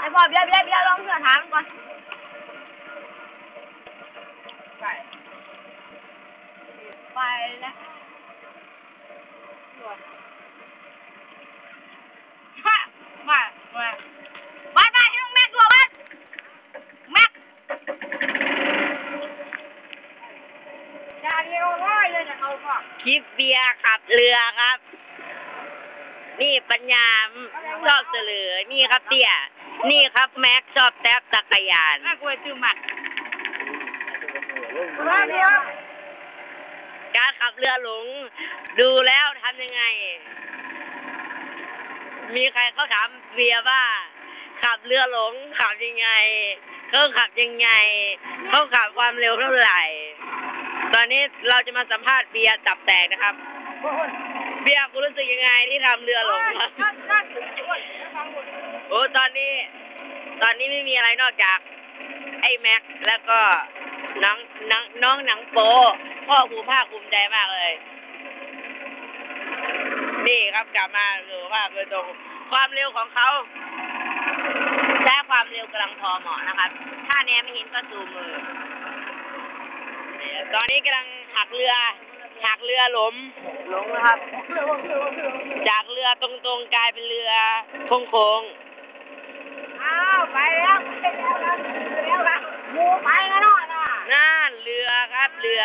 ไอพ่อเบี้ยเบี้ยเบี้ยลองเพื่อถามก่อนไปแล้วมามามาไปไปให้น้องแม็กดูบ้านแม็กอย่าเร็วเลยอย่าจะเอาก่อนคลิปเบียร์ขับเรือครับ นี่ปัญญาชอบเสลือ นี่ครับเตี้ย นี่ครับแม็กชอบแท็บจักรยานแม่กลัวจื้อหมัดมาเดีการขับเรือหลง ดูแล้วทำยังไง มีใครเขาถามเบียว่า ขับเรือหลง ขับยังไงเขาขับยังไงเขาขับความเร็วเท่าไหร่ ตอนนี้เราจะมาสัมภาษณ์เบียร์จับแตกนะครับ เบียร์คุณรู้สึกยังไงที่ทำเรือหลงครับโอ้ตอนนี้ ตอนนี้ไม่มีอะไรนอกจาก ไอ้แม็กแล้วก็น้องน้องน้องหนังโปพ่อภูภาคภูมิใจมากเลย นี่ครับกลับมาดูภาพโดยตรง ความเร็วของเขาใช้ความเร็วกำลังพอเหมาะนะครับ ถ้าแนมไม่เห็นก็ซูมือ ตอนนี้กำลังหักเรือ หักเรือหลมหลงนะครับ จากเรือตรงๆกลายเป็นเรือโค้งอ้าวไปแล้วไปแล้วครับไปแล้วครับหมูไปแล้วเนาะน่ะๆนั่นเรือครับเรือ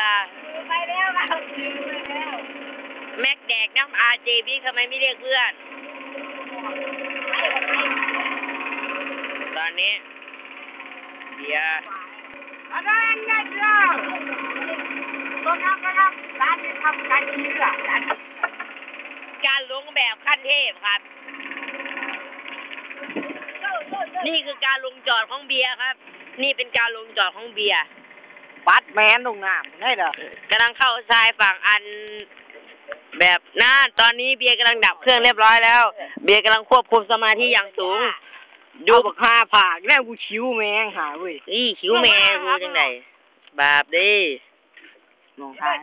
ไปแล้วครับจื้อไปแล้วแม็กแดกน้ำอาเจบิ๊กทำไมไม่เรียกเพื่อนตอนนี้เบียร์อาจารย์ได้แล้วตรงนั้นนะครับร้านที่ทำการขี่เรือร้าน การล งแบบขั้นเทพครับ นี่คือการลงจอดของเบียร์ครับ นี่เป็นการลงจอดของเบียร์ปัดแมนลงน้ำได้เหรอกำลังเข้าทรายฝั่งอันแบบน่านตอนนี้เบียร์กำลังดับเครื่องเรียบร้อยแล้ว เบียร์กำลังควบคุมสมาธิอย่างสูงดูบักฮาผากแม่กูชิวแมงหาเว้ยนี่คิ้วแม่กูจังไดบาปเดิมองทาง